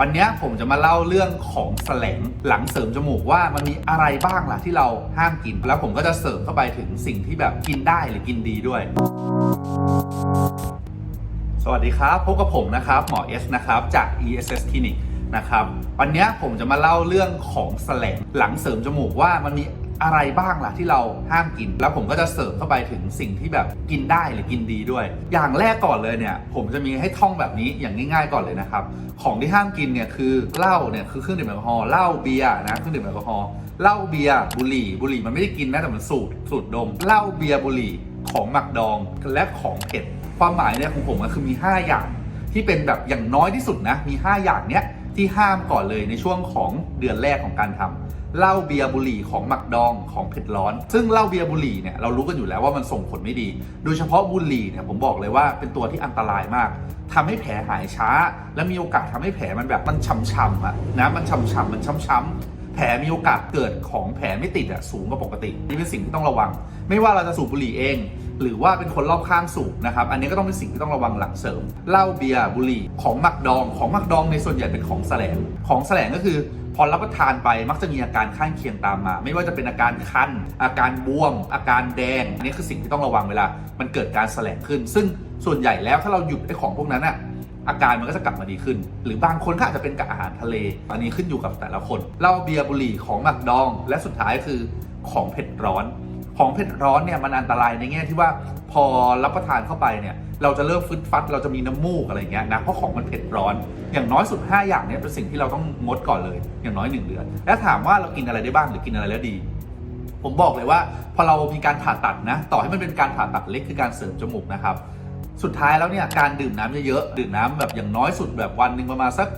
วันนี้ผมจะมาเล่าเรื่องของแสลงหลังเสริมจมูกว่ามันมีอะไรบ้างล่ะที่เราห้ามกิน แล้วผมก็จะเสริมเข้าไปถึงสิ่งที่แบบกินได้หรือกินดีด้วย สวัสดีครับพบกับผมนะครับหมอเอสนะครับจาก ESS Clinic นะครับวันนี้ผมจะมาเล่าเรื่องของแสลงหลังเสริมจมูกว่ามันมี อะไรบ้างล่ะที่เราห้ามกิน แล้วผมก็จะเสริมเข้าไปถึงสิ่งที่แบบกินได้หรือกินดีด้วย อย่างแรกก่อนเลยเนี่ยผมจะมีให้ท่องแบบนี้อย่างง่ายๆก่อนเลยนะครับของที่ห้ามกินเนี่ยคือเหล้าเนี่ยคือเครื่องดื่มแอลกอฮอล์เหล้าเบียร์นะเครื่องดื่มแอลกอฮอล์เหล้าเบียร์บุหรี่บุหรี่มันไม่ได้กินนะแต่มันสูดสูดดมเหล้าเบียร์บุหรี่ของหมักดองและของเผ็ดความหมายเนี่ยของผมก็คือมี 5 อย่างที่เป็นแบบอย่างน้อยที่สุดนะมี 5 อย่างเนี้ย ที่ห้ามก่อนเลยในช่วงของเดือนแรกของการทำเหล้าเบียร์บุหรี่ของหมักดองของเผ็ดร้อน ซึ่งเหล้าเบียร์บุหรี่เนี่ยเรารู้กันอยู่แล้วว่ามันส่งผลไม่ดี โดยเฉพาะบุหรี่เนี่ยผมบอกเลยว่าเป็นตัวที่อันตรายมากทำให้แผลหายช้า และมีโอกาสทำให้แผลมันแบบมันช้ำๆอะนะมันช้ำๆมันช้ำๆแผลมีโอกาสเกิดของแผลไม่ติดอะสูงกว่าปกติ นี่เป็นสิ่งที่ต้องระวัง ไม่ว่าเราจะสูบบุหรี่เอง หรือว่าเป็นคนรอบข้างสูบนะครับ อันนี้ก็ต้องเป็นสิ่งที่ต้องระวังหลังเสริมเหล้าเบียร์บุหรี่ของหมักดองของหมักดองในส่วนใหญ่เป็นของแสลงของแสลงก็คือพอรับประทานไปมักจะมีอาการข้างเคียงตามมา ไม่ว่าจะเป็นอาการคัน อาการบวม อาการแดง อันนี่คือสิ่งที่ต้องระวังเวลา มันเกิดการแสลงขึ้น ซึ่งส่วนใหญ่แล้วถ้าเราหยุดไอ้ของพวกนั้นอะอาการมันก็จะกลับมาดีขึ้น หรือบางคนก็อาจจะเป็นกับอาหารทะเล อันนี้ขึ้นอยู่กับแต่ละคนเหล้าเบียร์บุหรี่ของหมักดอง และสุดท้ายคือของเผ็ดร้อน ของเผ็ดร้อนเนี่ยมันอันตรายในแง่ที่ว่าพอรับประทานเข้าไปเนี่ยเราจะเริ่มฟึดฟัด เราจะมีน้ำมูกอะไรเงี้ยนะเพราะของมันเผ็ดร้อน อย่างน้อยสุด 5 อย่างเนี่ยเป็นสิ่งที่เราต้องงดก่อนเลย อย่างน้อย 1 เดือน และถามว่าเรากินอะไรได้บ้างหรือกินอะไรแล้วดี ผมบอกเลยว่า พอเรามีการผ่าตัดนะ ต่อให้มันเป็นการผ่าตัดเล็กคือการเสริมจมูกนะครับสุดท้ายแล้วเนี่ยการดื่มน้ำเยอะๆดื่มน้ำแบบอย่างน้อยสุดแบบวันหนึ่งประมาณสัก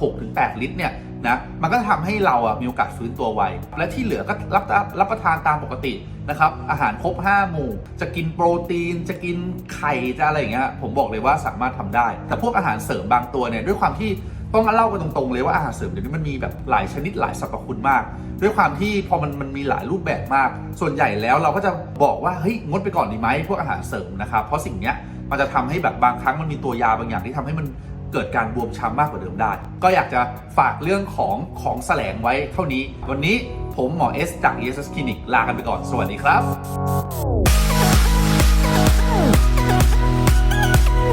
หกถึงแปดลิตรเนี่ย นะมันก็ทำให้เราอะมีโอกาสฟื้นตัวไว และที่เหลือก็รับรับประทานตามปกตินะครับอาหารครบ 5 หมู่ จะกินโปรตีน จะกินไข่จะอะไรอย่างเงี้ยผมบอกเลยว่าสามารถทำได้ แต่พวกอาหารเสริมบางตัวเนี่ยด้วยความที่ต้องเล่ากันตรงๆเลยว่าอาหารเสริมเดี๋ยวนี้มันมีแบบหลายชนิดหลายสรรพคุณมาก ด้วยความที่พอมันมันมีหลายรูปแบบมาก ส่วนใหญ่แล้วเราก็จะบอกว่าเฮ้ยงดไปก่อนดีไหมพวกอาหารเสริมนะครับเพราะสิ่งเนี้ยมันจะทำให้แบบบางครั้งมันมีตัวยาบางอย่างที่ทำให้มัน เกิดการบวมช้ำมากกว่าเดิมได้ ก็อยากจะฝากเรื่องของของแสลงไว้เท่านี้ วันนี้ผมหมอเอสจาก ESS Clinic ลากันไปก่อน สวัสดีครับ